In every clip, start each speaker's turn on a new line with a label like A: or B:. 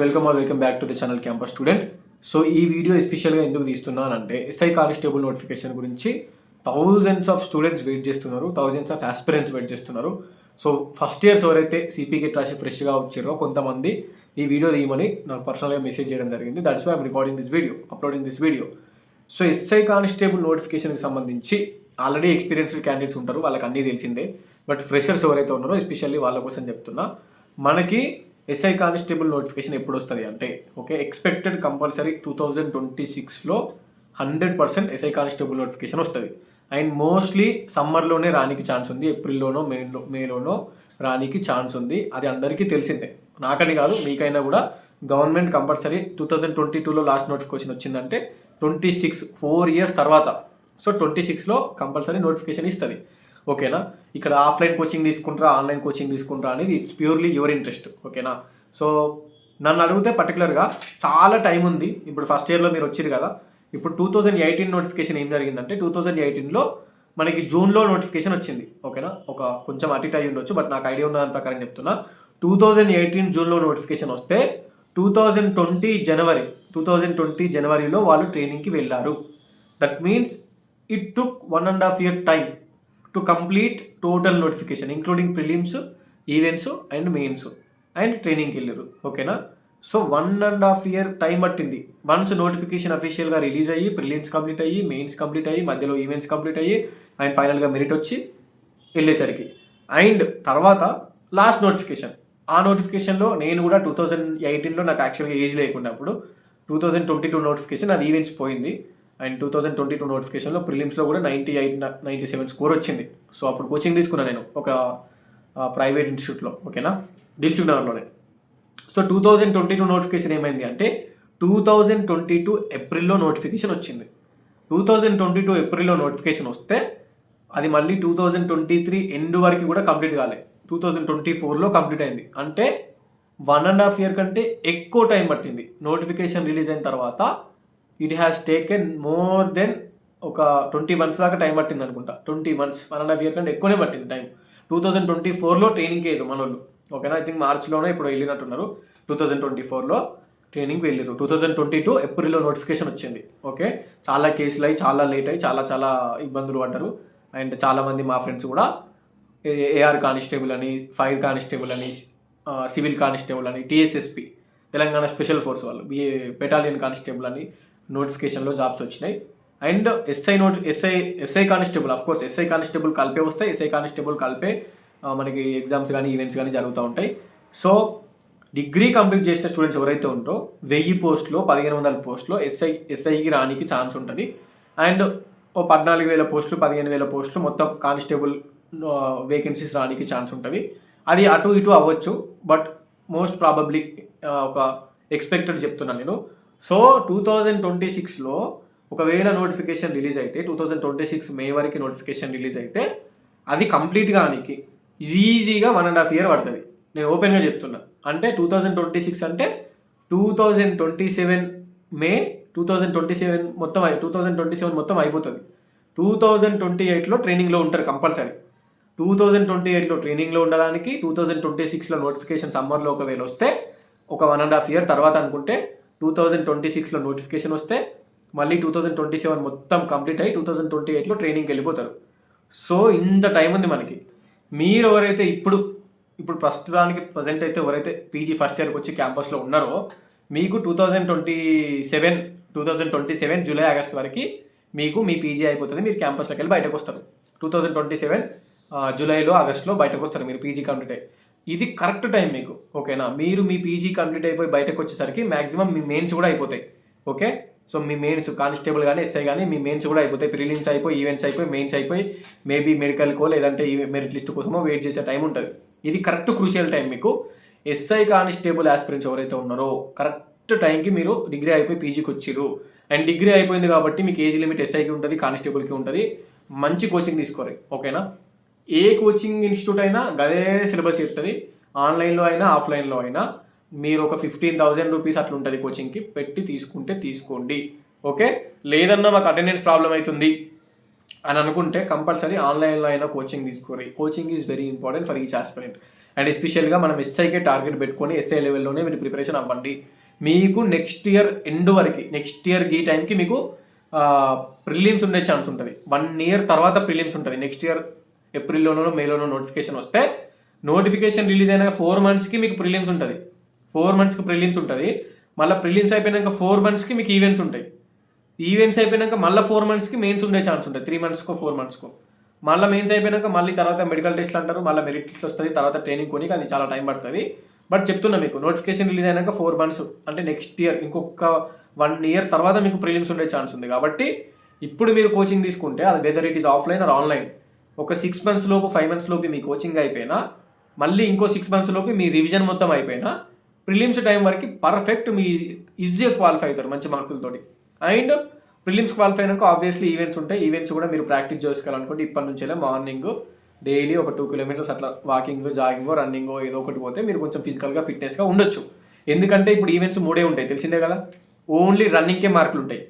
A: Welcome or welcome back to the channel campus student so ఈ video ఎస్పెషల్గా ఎందుకు తీస్తున్నానంటే ఎస్ఐ కానిస్టేబుల్ నోటిఫికేషన్ గురించి థౌజండ్స్ ఆఫ్ స్టూడెంట్స్ వెయిట్ చేస్తున్నారు థౌజండ్స్ ఆఫ్ ఆస్పిరెంట్స్ వెయిట్ చేస్తున్నారు. So first years ఎవరైతే సిపికి రాసి ఫ్రెష్గా వచ్చారో కొంతమంది ఈ వీడియో తీయమని నాకు పర్సనల్గా మెసేజ్ చేయడం జరిగింది. That's why I'm recording this video uploading this video so SI constable నోటిఫికేషన్కి సంబంధించి ఆల్రెడీ ఎక్స్పీరియన్స్డ్ క్యాండిడేట్స్ ఉంటారు వాళ్ళకి అన్నీ తెలిసిందే. బట్ ఫ్రెషర్స్ ఎవరైతే ఉన్నారో ఎస్పెషల్లీ వాళ్ళ కోసం చెప్తున్నా మనకి ఎస్ఐ కానిస్టేబుల్ నోటిఫికేషన్ ఎప్పుడు వస్తుంది అంటే okay expected compulsory two thousand twenty సిక్స్లో hundred percent SI constable notification వస్తుంది. అండ్ మోస్ట్లీ సమ్మర్లోనే రానికి ఛాన్స్ ఉంది. ఏప్రిల్లోనో మేలో మేలోనో రానికి ఛాన్స్ ఉంది. అది అందరికీ తెలిసిందే. నాకని కాదు మీకైనా కూడా government compulsory two thousand twenty టూలో లాస్ట్ నోటిఫికేషన్ వచ్చిందంటే ట్వంటీ సిక్స్ ఫోర్ ఇయర్స్ తర్వాత. సో ట్వంటీ సిక్స్లో కంపల్సరీ నోటిఫికేషన్ ఇస్తుంది. ఓకేనా? ఇక్కడ ఆఫ్లైన్ కోచింగ్ తీసుకుంటారా ఆన్లైన్ కోచింగ్ తీసుకుంటారా అనేది ఇట్స్ ప్యూర్లీ యువర్ ఇంట్రెస్ట్ ఓకేనా? సో నన్ను అడిగితే పర్టికులర్గా చాలా టైం ఉంది. ఇప్పుడు ఫస్ట్ ఇయర్లో మీరు వచ్చారు కదా. ఇప్పుడు టూ థౌజండ్ ఎయిటీన్ నోటిఫికేషన్ ఏం జరిగిందంటే టూ థౌజండ్ ఎయిటీన్లో మనకి జూన్లో నోటిఫికేషన్ వచ్చింది ఓకేనా? ఒక కొంచెం అటు అయి ఉండొచ్చు బట్ నాకు ఐడియా ఉన్న దాని ప్రకారం చెప్తున్నా. టూ థౌజండ్ ఎయిటీన్ జూన్లో నోటిఫికేషన్ వస్తే two thousand twenty January two thousand twenty జనవరిలో వాళ్ళు ట్రైనింగ్కి వెళ్ళారు. That means it took one and half year time to complete total notification including prelims events and mains and ట్రైనింగ్కి వెళ్ళారు ఓకేనా so one and half year time పట్టింది. Once notification అఫీషియల్గా release అయ్యి ప్రిలిమ్స్ కంప్లీట్ అయ్యి మెయిన్స్ కంప్లీట్ అయ్యి మధ్యలో events complete అయ్యి అండ్ ఫైనల్గా మెరిట్ వచ్చి వెళ్ళేసరికి. అండ్ తర్వాత లాస్ట్ నోటిఫికేషన్ ఆ నోటిఫికేషన్లో నేను కూడా టూ థౌజండ్ ఎయిటీన్లో నాకు యాక్చువల్గా ఏజ్ లేకుండా అప్పుడు two thousand twenty two notification అది ఈవెంట్స్ పోయింది. And two thousand twenty two నోటిఫికేషన్లో ప్రిలిమ్స్లో కూడా ninety eight ninety seven score వచ్చింది. సో అప్పుడు కోచింగ్ తీసుకున్నాను నేను ఒక ప్రైవేట్ ఇన్స్టిట్యూట్లో ఓకేనా? దిల్చుక్ నగర్లోనే so two thousand twenty two notification ఏమైంది అంటే టూ థౌజండ్ ట్వంటీ టూ ఏప్రిల్లో నోటిఫికేషన్ వచ్చింది. టూ థౌజండ్ ట్వంటీ టూ ఏప్రిల్లో నోటిఫికేషన్ వస్తే అది మళ్ళీ two thousand twenty three end వరకు కూడా కంప్లీట్ కాలే. టూ థౌజండ్ ట్వంటీ ఫోర్లో కంప్లీట్ అయింది. అంటే వన్ అండ్ హాఫ్ ఇయర్ కంటే ఎక్కువ టైం పట్టింది నోటిఫికేషన్ రిలీజ్ అయిన తర్వాత it has taken more than ఒక ట్వంటీ మంత్స్ దాకా టైం పట్టింది అనుకుంటా. Twenty months one and half year కంటే ఎక్కువనే పట్టింది టైం టూ థౌజండ్ ట్వంటీ ఫోర్లో ట్రైనింగ్కి వెళ్ళారు మన వాళ్ళు ఓకేనా ఐ థింక్ మార్చ్లోనే ఇప్పుడు వెళ్ళినట్టున్నారు. టూ థౌజండ్ ట్వంటీ ఫోర్లో ట్రైనింగ్కి వెళ్ళారు టూ థౌజండ్ ట్వంటీ టూ ఏప్రిల్లో నోటిఫికేషన్ వచ్చింది. ఓకే? చాలా కేసులు అయ్యి చాలా లేట్ అయ్యి చాలా చాలా ఇబ్బందులు పడ్డారు. అండ్ చాలామంది మా ఫ్రెండ్స్ కూడా ఏఆర్ కానిస్టేబుల్ అని ఫైర్ కానిస్టేబుల్ అని సివిల్ కానిస్టేబుల్ అని టీఎస్ఎస్పి తెలంగాణ స్పెషల్ ఫోర్స్ వాళ్ళు బిఏ బెటాలియన్ కానిస్టేబుల్ అని నోటిఫికేషన్లో జాబ్స్ వచ్చినాయి. And SI note SI SI constable of course SI constable కలిపే వస్తాయి. ఎస్ఐ కానిస్టేబుల్ కలిపే మనకి ఎగ్జామ్స్ కానీ ఈవెంట్స్ కానీ జరుగుతూ ఉంటాయి. సో డిగ్రీ కంప్లీట్ చేసిన స్టూడెంట్స్ ఎవరైతే ఉంటారో వెయ్యి పోస్ట్లో పదిహేను వందల పోస్టులో ఎస్ఐ ఎస్ఐకి రానికి ఛాన్స్ ఉంటుంది. అండ్ ఓ పద్నాలుగు వేల పోస్టులు పదిహేను వేల పోస్టులు మొత్తం కానిస్టేబుల్ వేకెన్సీస్ రానికి ఛాన్స్ ఉంటుంది. అది అటు ఇటు అవ్వచ్చు బట్ మోస్ట్ ప్రాబబ్లీ ఒక ఎక్స్పెక్టెడ్ చెప్తున్నాను నేను. సో టూ థౌజండ్ ట్వంటీ సిక్స్లో ఒకవేళ నోటిఫికేషన్ రిలీజ్ అయితే two thousand twenty six May వరకు నోటిఫికేషన్ రిలీజ్ అయితే అది కంప్లీట్ కానికి ఈజీగా వన్ అండ్ హాఫ్ ఇయర్ పడుతుంది. నేను ఓపెన్గా చెప్తున్నా. అంటే టూ థౌజండ్ ట్వంటీ సిక్స్ అంటే two thousand twenty seven May two thousand twenty seven మొత్తం టూ థౌజండ్ ట్వంటీ సెవెన్ మొత్తం అయిపోతుంది. టూ థౌజండ్ ట్వంటీ ఎయిట్లో ట్రైనింగ్లో ఉంటారు కంపల్సరీ టూ థౌజండ్ ట్వంటీ ఎయిట్లో ట్రైనింగ్లో ఉండడానికి టూ థౌజండ్ ట్వంటీ సిక్స్లో నోటిఫికేషన్ సమ్మర్లో ఒకవేళ వస్తే ఒక వన్ అండ్ హాఫ్ ఇయర్ తర్వాత అనుకుంటే టూ థౌజండ్ ట్వంటీ సిక్స్లో నోటిఫికేషన్ వస్తే మళ్ళీ టూ థౌజండ్ ట్వంటీ సెవెన్ మొత్తం కంప్లీట్ అయ్యి టూ థౌజండ్ ట్వంటీ ఎయిట్లో ట్రైనింగ్కి వెళ్ళిపోతారు. సో ఇంత టైం ఉంది మనకి. మీరు ఎవరైతే ఇప్పుడు ఇప్పుడు ప్రస్తుతానికి ప్రజెంట్ అయితే ఎవరైతే పీజీ ఫస్ట్ ఇయర్కి వచ్చి క్యాంపస్లో ఉన్నారో మీకు two thousand twenty seven two thousand twenty seven July August వరకు మీకు మీ పీజీ అయిపోతుంది మీరు క్యాంపస్లోకి వెళ్ళి బయటకు వస్తారు. టూ థౌజండ్ ట్వంటీ సెవెన్ జూలైలో ఆగస్ట్లో బయటకు వస్తారు మీరు పీజీ కంప్లీట్ అయ్యి. ఇది కరెక్ట్ టైం మీకు ఓకేనా? మీరు మీ పీజీ కంప్లీట్ అయిపోయి బయటకు వచ్చేసరికి మాక్సిమం మీ మెయిన్స్ కూడా అయిపోతాయి ఓకే? సో మీ మెయిన్స్ కానిస్టేబుల్ కానీ ఎస్ఐ కానీ మీ మెయిన్స్ కూడా అయిపోతాయి. ప్రిలిమ్స్ అయిపోయి ఈవెంట్స్ అయిపోయి మెయిన్స్ అయిపోయి మేబీ మెడికల్కో లేదంటే ఈ మెరిట్ లిస్ట్ కోసమో వెయిట్ చేసే టైం ఉంటుంది. ఇది కరెక్ట్ క్రూషియల్ టైం మీకు. ఎస్ఐ కానిస్టేబుల్ ఆస్పిరెంట్స్ ఎవరైతే ఉన్నారో కరెక్ట్ టైంకి మీరు డిగ్రీ అయిపోయి పీజీకి వచ్చిర్రు. అండ్ డిగ్రీ అయిపోయింది కాబట్టి మీకు ఏజ్ లిమిట్ ఎస్ఐకి ఉంటుంది కానిస్టేబుల్కి ఉంటుంది. మంచి కోచింగ్ తీసుకోరు ఓకేనా? ఏ కోచింగ్ ఇన్స్టిట్యూట్ అయినా గదే సిలబస్ చెప్తుంది. ఆన్లైన్లో అయినా ఆఫ్లైన్లో అయినా మీరు ఒక ఫిఫ్టీన్ థౌజండ్ రూపీస్ అట్లా ఉంటుంది కోచింగ్కి పెట్టి తీసుకుంటే తీసుకోండి. ఓకే? లేదన్నా మాకు అటెండెన్స్ ప్రాబ్లం అవుతుంది అని అనుకుంటే కంపల్సరీ ఆన్లైన్లో అయినా కోచింగ్ తీసుకోరు coaching is very important for each aspirant and ఎస్పెషల్గా మనం ఎస్ఐకే టార్గెట్ పెట్టుకొని ఎస్ఐ లెవెల్లోనే మీరు ప్రిపరేషన్ అవ్వండి. మీకు నెక్స్ట్ ఇయర్ ఎండ్ వరకు నెక్స్ట్ ఇయర్ ఈ టైంకి మీకు ప్రిలిమ్స్ ఉండే ఛాన్స్ ఉంటుంది. వన్ ఇయర్ తర్వాత ప్రిలిమ్స్ ఉంటుంది. నెక్స్ట్ ఇయర్ ఏప్రిల్లోనో మేలోనో నోటిఫికేషన్ వస్తే నోటిఫికేషన్ రిలీజ్ అయిన ఫోర్ మంత్స్కి మీకు ప్రిలిమ్స్ ఉంటుంది. ఫోర్ మంత్స్కి ప్రిలిమ్స్ ఉంటుంది. మళ్ళీ ప్రిలిమ్స్ అయిపోయినాక ఫోర్ మంత్స్కి మీకు ఈవెంట్స్ ఉంటాయి. ఈవెంట్స్ అయిపోయినాక మళ్ళీ ఫోర్ మంత్స్కి మెయిన్స్ ఉండే ఛాన్స్ ఉంటుంది. త్రీ మంత్స్కో ఫోర్ మంత్స్కో మళ్ళీ మెయిన్స్ అయిపోయినాక మళ్ళీ తర్వాత మెడికల్ టెస్ట్లు అంటారు. మళ్ళీ మెరిట్ లిస్ట్ వస్తుంది. తర్వాత ట్రైనింగ్ కొని అది చాలా టైం పడుతుంది. బట్ చెప్తున్నా మీకు నోటిఫికేషన్ రిలీజ్ అయినాక ఫోర్ మంత్స్ అంటే నెక్స్ట్ ఇయర్ ఇంకొక వన్ ఇయర్ తర్వాత మీకు ప్రిలిమ్స్ ఉండే ఛాన్స్ ఉంది. కాబట్టి ఇప్పుడు మీరు కోచింగ్ తీసుకుంటే అది whether it is offline or online ఒక సిక్స్ మంత్స్ లోపు ఫైవ్ మంత్స్ లోపు మీ కోచింగ్ అయిపోయినా మళ్ళీ ఇంకో సిక్స్ మంత్స్ లోపు మీ రివిజన్ మొత్తం అయిపోయినా ప్రిలిమ్స్ టైం వరకు పర్ఫెక్ట్ మీ ఈజీగా క్వాలిఫై అవుతారు మంచి మార్కులతోటి అండ్ ప్రిలిమ్స్ క్వాలిఫై అయినాక ఆబ్వియస్లీ ఈవెంట్స్ ఉంటాయి. ఈవెంట్స్ కూడా మీరు ప్రాక్టీస్ చేసుకోవాలనుకుంటే ఇప్పటి నుంచే మార్నింగ్ డైలీ ఒక టూ కిలోమీటర్స్ అట్లా వాకింగ్ జాగింగ్ రన్నింగ్ ఏదో ఒకటి పోతే మీరు కొంచెం ఫిజికల్గా ఫిట్నెస్గా ఉండొచ్చు. ఎందుకంటే ఇప్పుడు ఈవెంట్స్ మూడే ఉంటాయి. తెలిసిందే కదా? ఓన్లీ రన్నింగ్కే మార్కులు ఉంటాయి.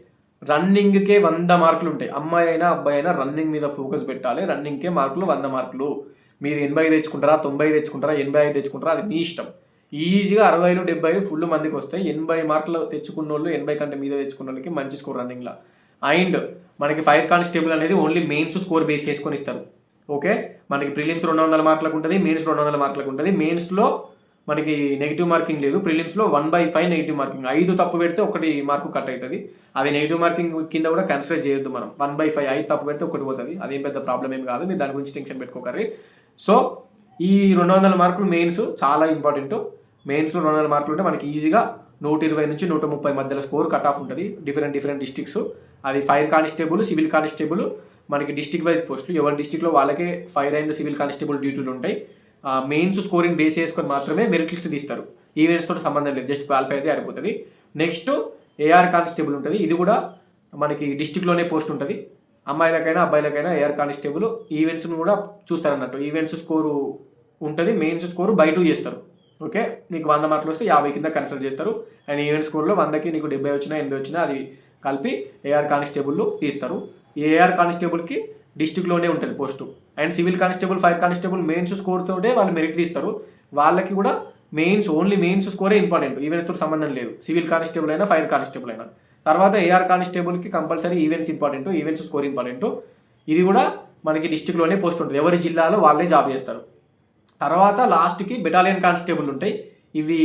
A: రన్నింగ్కే వంద మార్కులు ఉంటాయి అమ్మాయి అయినా అబ్బాయి అయినా రన్నింగ్ మీద ఫోకస్ పెట్టాలి. రన్నింగ్కే మార్కులు వంద మార్కులు. మీరు ఎనభై తెచ్చుకుంటారా తొంభై తెచ్చుకుంటారా ఎనభై ఐదు తెచ్చుకుంటారా అది మీ ఇష్టం. ఈజీగా అరవైలు డెబ్బై ఫుల్ మందికి వస్తాయి. ఎనభై మార్కులు తెచ్చుకున్న వాళ్ళు ఎనభై కంటే మీద తెచ్చుకున్న వాళ్ళకి మంచి స్కోర్ రన్నింగ్లో. అండ్ మనకి ఫైర్ కానిస్టేబుల్ అనేది ఓన్లీ మెయిన్స్ స్కోర్ బేస్ చేసుకొని ఇస్తారు. ఓకే? మనకి ప్రిలిమ్స్ రెండు వందల మార్కులకు ఉంటుంది మెయిన్స్ రెండు వందల మార్కులకు ఉంటుంది. మెయిన్స్లో మనకి నెగిటివ్ మార్కింగ్ లేదు. ప్రిలిమ్స్లో one by five negative marking ఐదు తప్పు పెడితే ఒకటి మార్కు కట్ అవుతుంది అది నెగిటివ్ మార్కింగ్ కింద కూడా కన్సిడర్ చేయొద్దు మనం. వన్ బై ఫైవ్ ఐదు తప్పు పెడితే ఒకటి పోతుంది. అదేం పెద్ద ప్రాబ్లం ఏం కాదు. మీరు దాని గురించి టెన్షన్ పెట్టుకోకర్రి సో ఈ రెండు వందల మార్కులు మెయిన్స్ చాలా ఇంపార్టెంట్ మెయిన్స్లో రెండు వందల మార్కులు ఉంటే మనకి ఈజీగా నూట ఇరవై నుంచి నూట ముప్పై మధ్యలో స్కోర్ కట్ ఆఫ్ ఉంటుంది. డిఫరెంట్ డిఫరెంట్ డిస్టిక్స్ అది ఫైర్ కానిస్టేబుల్ సివిల్ కానిస్టేబుల్ మనకి డిస్టిక్ వైజ్ పోస్టులు ఎవరి డిస్టిక్లో వాళ్ళకే ఫైర్ అండ్ సివిల్ కానిస్టేబుల్ డ్యూటీలు ఉంటాయి. మెయిన్స్ స్కోరింగ్ బేస్ చేసుకొని మాత్రమే మెరిట్ లిస్ట్ తీస్తారు. ఈవెంట్స్ తోటి సంబంధం లేదు. జస్ట్ క్వాలిఫై అయితే అయిపోతుంది నెక్స్ట్ ఏఆర్ కానిస్టేబుల్ ఉంటుంది. ఇది కూడా మనకి డిస్టిక్లోనే పోస్ట్ ఉంటుంది. అమ్మాయిలకైనా అబ్బాయిలకైనా ఏఆర్ కానిస్టేబుల్ ఈవెంట్స్ను కూడా చూస్తారన్నట్టు. ఈవెంట్స్ స్కోరు ఉంటుంది. మెయిన్స్ స్కోరు బై టూ చేస్తారు. ఓకే నీకు వంద మార్కులు వస్తే యాభై కింద కన్సిడర్ చేస్తారు. అండ్ ఈవెంట్ స్కోర్లో వందకి నీకు డెబ్బై వచ్చినా ఎనభై వచ్చినా అది కలిపి ఏఆర్ కానిస్టేబుల్ తీస్తారు. ఏఆర్ కానిస్టేబుల్కి డిస్టిక్లోనే ఉంటుంది post and civil constable fire constable mains స్కోర్తోటే వాళ్ళు మెరిట్ తీస్తారు. వాళ్ళకి కూడా మెయిన్స్ ఓన్లీ మెయిన్స్ స్కోరే ఇంపార్టెంట్. ఈవెంట్స్తో సంబంధం లేదు. సివిల్ కానిస్టేబుల్ అయినా ఫైర్ కానిస్టేబుల్ అయినా. తర్వాత AR కానిస్టేబుల్కి compulsory events important events score important. ఇది కూడా మనకి డిస్టిక్లోనే పోస్ట్ ఉంటుంది. ఎవరి జిల్లాలో వాళ్ళే జాబ్ చేస్తారు. తర్వాత లాస్ట్కి బెటాలియన్ కానిస్టేబుల్ ఉంటాయి. ఇవి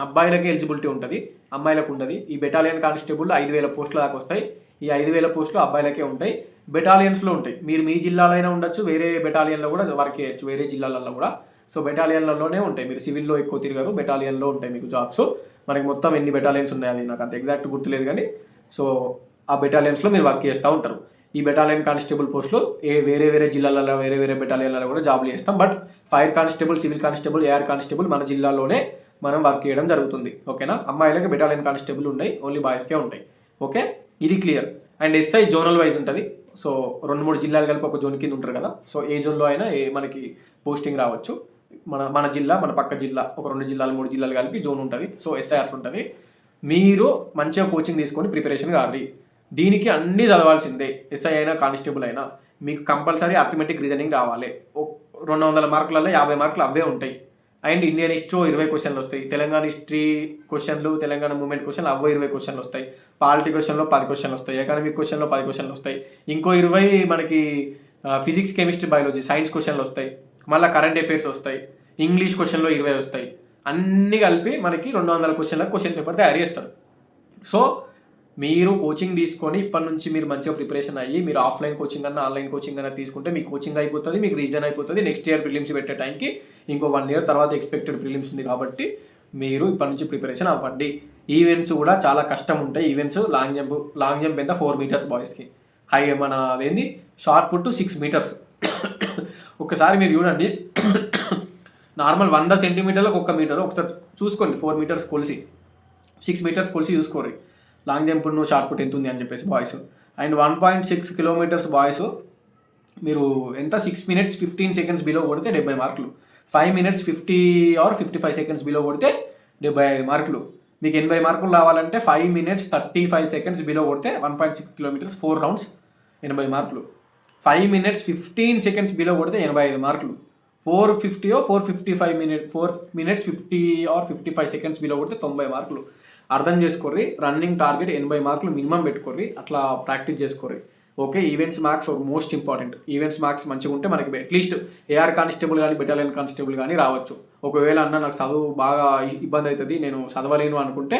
A: అబ్బాయిలకి ఎలిజిబిలిటీ ఉంటుంది. అమ్మాయిలకు ఉండదు. ఈ బెటాలియన్ కానిస్టేబుల్ ఐదు వేల పోస్టుల దాకా వస్తాయి. ఈ ఐదు వేల పోస్టులు అబ్బాయిలకే ఉంటాయి. బెటాలియన్స్లో ఉంటాయి. మీరు మీ జిల్లాలో అయినా ఉండొచ్చు వేరే బెటాలియన్లో కూడా వర్క్ చేయొచ్చు వేరే జిల్లాలలో కూడా. సో బెటాలియన్లలోనే ఉంటాయి. మీరు సివిల్లో ఎక్కువ తిరిగారు బెటాలియన్లో ఉంటాయి మీకు జాబ్స్. మనకి మొత్తం ఎన్ని బెటాలియన్స్ ఉన్నాయి అది నాకు అంత ఎగ్జాక్ట్ గుర్తులేదు కానీ సో ఆ బెటాలియన్స్లో మీరు వర్క్ చేస్తూ ఉంటారు. ఈ బెటాలియన్ కానిస్టేబుల్ పోస్టులు ఏ వేరే వేరే జిల్లాలలో వేరే వేరే బెటాలియన్లలో కూడా జాబ్లు చేస్తాం. But fire constable civil constable AR constable మన జిల్లాలోనే మనం వర్క్ చేయడం జరుగుతుంది. ఓకేనా? అమ్మాయిలకి బెటాలియన్ కానిస్టేబుల్ ఉంటాయి ఓన్లీ బాయ్స్కే ఉంటాయి. ఓకే? ఇది clear. And SI zonal wise ఉంటుంది. సో రెండు మూడు జిల్లాలు కలిపి ఒక జోన్ కింద ఉంటారు కదా. సో ఏ జోన్లో అయినా ఏ మనకి పోస్టింగ్ రావచ్చు. మన మన జిల్లా మన పక్క జిల్లా ఒక రెండు జిల్లాలు మూడు జిల్లాలు కలిపి జోన్ ఉంటుంది. సో ఎస్ఐ అట్లా ఉంటుంది. మీరు మంచిగా కోచింగ్ తీసుకొని ప్రిపరేషన్ కావాలి దీనికి అన్నీ చదవాల్సిందే. ఎస్ఐ అయినా కానిస్టేబుల్ అయినా. మీకు కంపల్సరీ అర్థమెటిక్ రీజనింగ్ రావాలి. రెండు వందల మార్కులలో యాభై మార్కులు అవే ఉంటాయి. అండ్ ఇండియన్ హిస్టరీ ఇరవై క్వశ్చన్లు వస్తాయి. తెలంగాణ హిస్టరీ క్వశ్చన్లు తెలంగాణ మూమెంట్ క్వశ్చన్లు అవో ఇరవై క్వశ్చన్లు వస్తాయి. పాలిటీ క్వశ్చన్లో పది క్వశ్చన్లు వస్తాయి. ఎకనామిక్ క్వశ్చన్లో పది క్వశ్చన్లు వస్తాయి. ఇంకో ఇరవై మనకి ఫిజిక్స్ కెమిస్ట్రీ బయాలజీ సైన్స్ క్వశ్చన్లు వస్తాయి. మళ్ళీ కరెంట్ అఫైర్స్ వస్తాయి. ఇంగ్లీష్ క్వశ్చన్లో ఇరవై వస్తాయి. అన్నీ కలిపి మనకి రెండు వందల క్వశ్చన్ల క్వశ్చన్ పేపర్ తయారు చేస్తారు. సో మీరు కోచింగ్ తీసుకొని ఇప్పటి నుంచి మీరు మంచిగా ప్రిపరేషన్ అయ్యి మీరు ఆఫ్లైన్ కోచింగ్ అన్న ఆన్లైన్ కోచింగ్ అన్న తీసుకుంటే మీకు కోచింగ్ అయిపోతుంది మీకు రీజన్ అయిపోతుంది. నెక్స్ట్ ఇయర్ ప్రిలిమ్స్ పెట్టే టైంకి ఇంకో వన్ ఇయర్ తర్వాత ఎక్స్పెక్టెడ్ ప్రిలిమ్స్ ఉంది కాబట్టి మీరు ఇప్పటి నుంచి ప్రిపరేషన్ అవ్వండి. ఈవెంట్స్ కూడా చాలా కష్టం ఉంటాయి. Events long jump long jump ఎంత? ఫోర్ మీటర్స్ బాయ్స్కి హై మన అదేంది? షార్ట్ పుట్ సిక్స్ మీటర్స్ ఒకసారి మీరు చూడండి. నార్మల్ వంద సెంటీమీటర్లకు ఒక మీటర్ ఒకసారి చూసుకోండి. ఫోర్ మీటర్స్ కొలిసి. సిక్స్ మీటర్స్ కొలిసి చూసుకోరు లాంగ్ జంప్ నువ్వు షార్ట్ పుట్ ఎంత ఉంది అని చెప్పేసి boys and one point six kilometres boys మీరు ఎంత? Six minutes fifteen seconds below కొడితే డెబ్బై మార్కులు. Five minutes fifty or fifty five seconds below కొడితే డెబ్బై ఐదు మార్కులు. మీకు ఎనభై మార్కులు రావాలంటే five minutes thirty five seconds below కొడితే one point six kilometres four rounds ఎనభై మార్కులు. Five minutes fifteen seconds below కొడితే ఎనభై ఐదు మార్కులు. Four ఫిఫ్టీయో four fifty five minute four minutes fifty or fifty five seconds below కొడితే తొంభై మార్కులు. అర్థం చేసుకోర్రి రన్నింగ్ టార్గెట్ ఎనభై మార్కులు మినిమం పెట్టుకోర్రి అట్లా practice చేసుకోర్రి. Okay events marks most important events marks మంచిగా ఉంటే మనకి అట్లీస్ట్ ఏఆర్ కానిస్టేబుల్ కానీ బెటాలియన్ కానిస్టేబుల్ కానీ రావచ్చు. ఒకవేళ అన్న నాకు చదువు బాగా ఇబ్బంది అవుతుంది నేను చదవలేను అనుకుంటే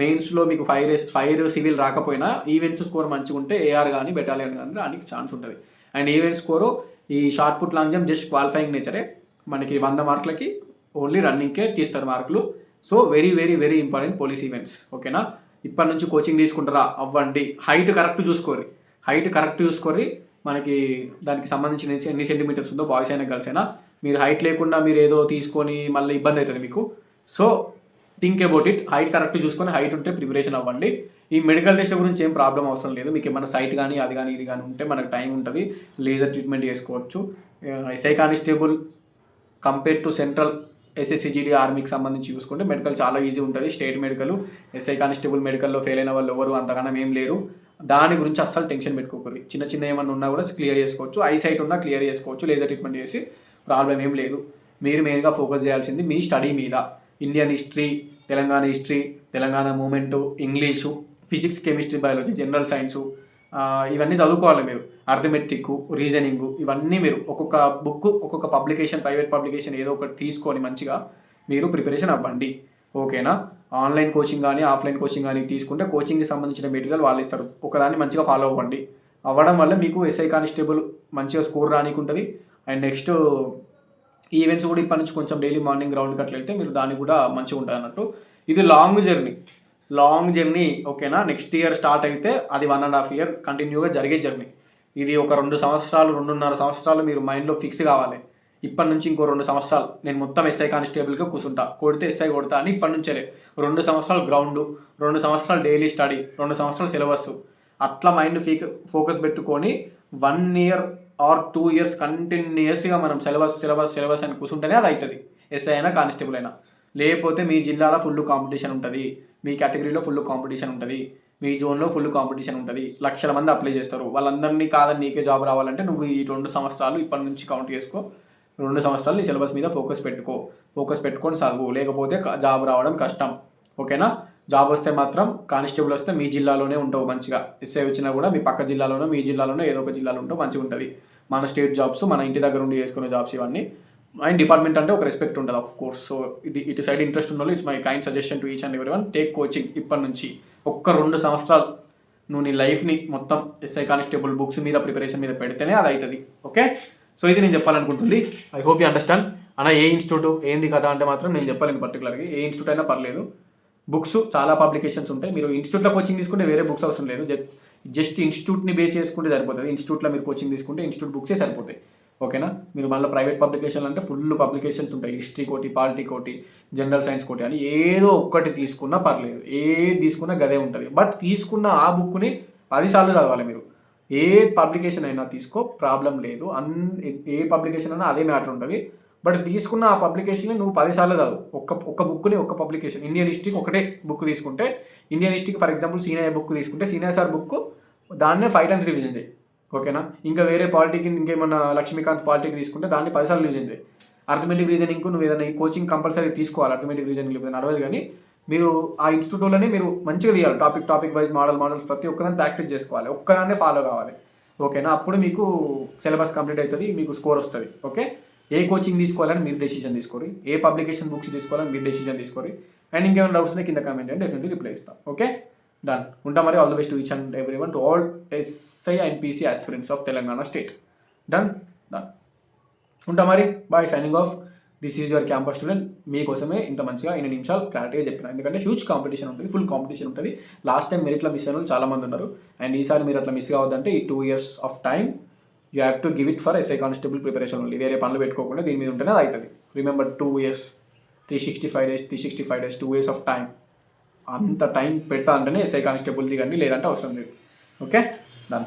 A: మెయిన్స్లో మీకు ఫైర్ ఫైర్ సివిల్ రాకపోయినా ఈవెంట్స్ స్కోర్ మంచిగా ఉంటే ఏఆర్ కానీ బెటాలియన్ కానీ రానికి ఛాన్స్ ఉంటుంది. అండ్ ఈవెంట్ స్కోరు ఈ shot put long jump just qualifying నేచరే మనకి వంద మార్కులకి ఓన్లీ రన్నింగ్కే తీస్తారు మార్కులు. So very very very important police events ఓకేనా ఇప్పటి నుంచి కోచింగ్ తీసుకుంటారా? అవ్వండి. హైట్ కరెక్ట్ చూసుకోరి హైట్ కరెక్ట్ చూసుకోరి మనకి దానికి సంబంధించిన ఎన్ని- సెంటీమీటర్స్ ఉందో బాయ్స్ అయినా గర్ల్స్ అయినా. మీరు హైట్ లేకుండా మీరు ఏదో తీసుకొని మళ్ళీ ఇబ్బంది అవుతుంది మీకు. So think about it height correct చూసుకొని హైట్ ఉంటే ప్రిపరేషన్ అవ్వండి. ఈ మెడికల్ టెస్ట్ గురించి ఏం ప్రాబ్లం అవసరం లేదు. మీకు ఏమైనా సైట్ కానీ అది కానీ ఇది కానీ ఉంటే మనకు టైం ఉంటుంది. లేజర్ ట్రీట్మెంట్ చేసుకోవచ్చు. SI constable compare to central SSC GD ఆర్మీకి సంబంధించి చూసుకుంటే మెడికల్ చాలా ఈజీ ఉంటుంది. స్టేట్ మెడికల్ ఎస్ఐ కానిస్టేబుల్ మెడికల్లో ఫెయిల్ అయిన వాళ్ళు ఎవరు అంతకన్నా ఏం లేరు. దాని గురించి అస్సలు టెన్షన్ పెట్టుకోకూడదు. చిన్న చిన్న ఏమన్నా ఉన్నా కూడా క్లియర్ చేసుకోవచ్చు. ఐ సైట్ ఉన్నా క్లియర్ చేసుకోవచ్చు. లేజర్ ట్రీట్మెంట్ చేసి ప్రాబ్లం ఏం లేదు. మీరు మెయిన్గా ఫోకస్ చేయాల్సింది మీ స్టడీ మీద. Indian history Telangana history Telangana movement English physics chemistry biology general science ఇవన్నీ చదువుకోవాలి మీరు. అర్థమెట్రిక్ రీజనింగ్ ఇవన్నీ మీరు ఒక్కొక్క బుక్ ఒక్కొక్క పబ్లికేషన్ ప్రైవేట్ పబ్లికేషన్ ఏదో ఒకటి తీసుకొని మంచిగా మీరు ప్రిపరేషన్ అవ్వండి. ఓకేనా? ఆన్లైన్ కోచింగ్ కానీ ఆఫ్లైన్ కోచింగ్ కానీ తీసుకుంటే కోచింగ్కి సంబంధించిన మెటీరియల్ వాళ్ళు ఇస్తారు. ఒకదాన్ని మంచిగా ఫాలో అవ్వండి. అవ్వడం వల్ల మీకు ఎస్ఐ కానిస్టేబుల్ మంచిగా స్కోర్ రానికుంటుంది. అండ్ నెక్స్ట్ ఈవెంట్స్ కూడా ఇప్పటి నుంచి కొంచెం డైలీ మార్నింగ్ గ్రౌండ్కి అట్లా వెళ్తే మీరు దాన్ని కూడా మంచిగా ఉంటుంది అన్నట్టు. ఇది లాంగ్ జర్నీ. లాంగ్ జర్నీ ఓకేనా? నెక్స్ట్ ఇయర్ స్టార్ట్ అయితే అది వన్ అండ్ హాఫ్ ఇయర్ కంటిన్యూగా జరిగే జర్నీ. ఇది ఒక రెండు సంవత్సరాలు రెండున్నర సంవత్సరాలు మీరు మైండ్లో ఫిక్స్ కావాలి. ఇప్పటి నుంచి ఇంకో రెండు సంవత్సరాలు. నేను మొత్తం ఎస్ఐ కానిస్టేబుల్గా కూర్చుంటా కొడితే ఎస్ఐ కొడతా అని ఇప్పటి నుంచే రెండు సంవత్సరాలు గ్రౌండ్ రెండు సంవత్సరాలు డైలీ స్టడీ రెండు సంవత్సరాలు సిలబస్ అట్లా మైండ్ ఫీక్ ఫోకస్ పెట్టుకొని one year or two years కంటిన్యూస్గా మనం సిలబస్ సిలబస్ సిలబస్ అని కూర్చుంటేనే అది అవుతుంది ఎస్ఐ అయినా కానిస్టేబుల్ అయినా. లేకపోతే మీ జిల్లాలో ఫుల్ కాంపిటీషన్ ఉంటుంది. మీ కేటగిరీలో ఫుల్ కాంపిటీషన్ ఉంటుంది. మీ జోన్లో ఫుల్ కాంపిటీషన్ ఉంటుంది. లక్షల మంది అప్లై చేస్తారు. వాళ్ళందరినీ కాదని నీకే జాబ్ రావాలంటే నువ్వు ఈ రెండు సంవత్సరాలు ఇప్పటి నుంచి కౌంట్ చేసుకో. రెండు సంవత్సరాలు ఈ సిలబస్ మీద ఫోకస్ పెట్టుకో. ఫోకస్ పెట్టుకొని చదువు. లేకపోతే జాబ్ రావడం కష్టం. ఓకేనా జాబ్ వస్తే మాత్రం కానిస్టేబుల్ వస్తే మీ జిల్లాలోనే ఉంటావు మంచిగా. ఎస్ఐ వచ్చినా కూడా మీ పక్క జిల్లాలోనో మీ జిల్లాలోనో ఏదో ఒక జిల్లాలో ఉంటావు మంచిగా ఉంటుంది. మన స్టేట్ జాబ్స్ మన ఇంటి దగ్గర ఉండి చేసుకునే జాబ్స్ ఇవన్నీ. అండ్ డిపార్ట్మెంట్ అంటే ఒక రెస్పెక్ట్ ఉంటుంది ఆఫ్ కోర్స్ సో ఇది ఇటు సైడ్ ఇంట్రెస్ట్ ఉన్న it's my kind suggestion to each and every one take coaching ఇప్పటి నుంచి. ఒక్క రెండు సంవత్సరాలు నువ్వు నీ లైఫ్ని మొత్తం ఎస్ఐ కానిస్టేబుల్ బుక్స్ మీద ప్రిపరేషన్ మీద పెడితేనే అది అవుతుంది ఓకే? సో ఇది నేను చెప్పాలనుకుంటుంది. ఐ హోప్ యూ అండర్స్టాండ్ అన్న ఏ ఇన్స్టిట్యూట్ ఏంది కదా అంటే మాత్రం నేను చెప్పలేను పర్టికులర్గా ఏ ఇన్స్టిట్యూట్ అయినా పర్లేదు. బుక్స్ చాలా పబ్లికేషన్స్ ఉంటాయి. మీరు ఇన్స్టిట్యూట్లో కోచింగ్ తీసుకుంటే వేరే బుక్స్ అవసరం లేదు. జస్ట్ ఇన్స్టిట్యూట్ని బేస్ చేసుకుంటే సరిపోతుంది. ఇన్స్టిట్యూట్లో మీరు కోచింగ్ తీసుకుంటే ఇన్స్టిట్యూట్ బుక్సే సరిపోతాయి. ఓకేనా? మీరు మళ్ళీ ప్రైవేట్ పబ్లికేషన్ అంటే ఫుల్ పబ్లికేషన్స్ ఉంటాయి. History Koti polity Koti general science Koti అని ఏదో ఒక్కటి తీసుకున్నా పర్లేదు. ఏది తీసుకున్నా గదే ఉంటుంది. బట్ తీసుకున్న ఆ బుక్ని పదిసార్లు చదవాలి మీరు. ఏ పబ్లికేషన్ అయినా తీసుకో ప్రాబ్లం లేదు. అన్ ఏ పబ్లికేషన్ అయినా అదే మ్యాటర్ ఉంటుంది. బట్ తీసుకున్న ఆ పబ్లికేషన్ని నువ్వు పదిసార్లు చదువు. ఒక్క ఒక్క బుక్ని ఒక్క పబ్లికేషన్ ఇండియన్ హిస్టరీకి ఒకటే బుక్ తీసుకుంటే ఇండియన్ హిస్టరీకి ఫర్ ఎగ్జాంపుల్ సీనియర్ బుక్ తీసుకుంటే సీనియర్ సార్ బుక్ దాన్నే ఫైవ్ టైమ్స్ రివిజన్ చేయి. ఓకేనా? ఇంకా వేరే పాలిటీకి ఇంకేమన్నా లక్ష్మీకాంత్ పాలిటీకి తీసుకుంటే దాన్ని పదిసార్లు రివిజన్ చేయి అర్థమెటిక్ రీజనింగ్ నువ్వు ఏదైనా ఈ కోచింగ్ కంపల్సరీ తీసుకోవాలి అర్థమెటిక్ రీజనింగ్ లేకపోతే నడవదు కానీ మీరు ఆ ఇన్స్టిట్యూట్లోనే మీరు మంచిగా తీయాలి. Topic topic wise model models ప్రతి ఒక్కదాన్ని ప్రాక్టీస్ చేసుకోవాలి. ఒక్కదాన్నే ఫాలో కావాలి. ఓకేనా? అప్పుడు మీకు సిలబస్ కంప్లీట్ అవుతుంది మీకు స్కోర్ వస్తుంది. ఓకే? ఏ కోచింగ్ తీసుకోవాలని మీరు డెసిషన్ తీసుకోరు. ఏ పబ్లికేషన్ బుక్స్ తీసుకోవాలని మీరు డెసిషన్ తీసుకోరు. అండ్ ఇంకేమైనా డౌట్స్ ఉన్నాయి కింద కామెంట్ చేయండి డెఫినెట్లీ రిప్లై ఇస్తాం ఓకే? డన్ ఉంటా మరి all the best each and every one to all SI and PC aspirants of Telangana state done done ఉంటా మరి bye signing off this is your campus student మీకోసమే ఇంత మంచిగా ఎన్ని నిమిషాలు క్లారిటీగా చెప్పిన ఎందుకంటే హ్యూజ్ కాంపిటీషన్ ఉంటుంది ఫుల్ కాంపిటీషన్ ఉంటుంది లాస్ట్ టైం మెరిట్లో మిస్ అయిన వాళ్ళు చాలా మంది ఉన్నారు. అండ్ ఈసారి మీరు అట్లా మిస్ కావద్దంటే ఈ two years of time you have to give it for SI constable preparation ఉంది వేరే పనులు పెట్టుకోకుండా దీని మీద ఉంటేనే అది అవుతుంది remember two years three sixty five days three sixty five days two years of time అంత టైం పెడతా అంటేనే ఎస్ఐ కానిస్టేబుల్ దిగండి లేదంటే అవసరం లేదు. ఓకే? దాని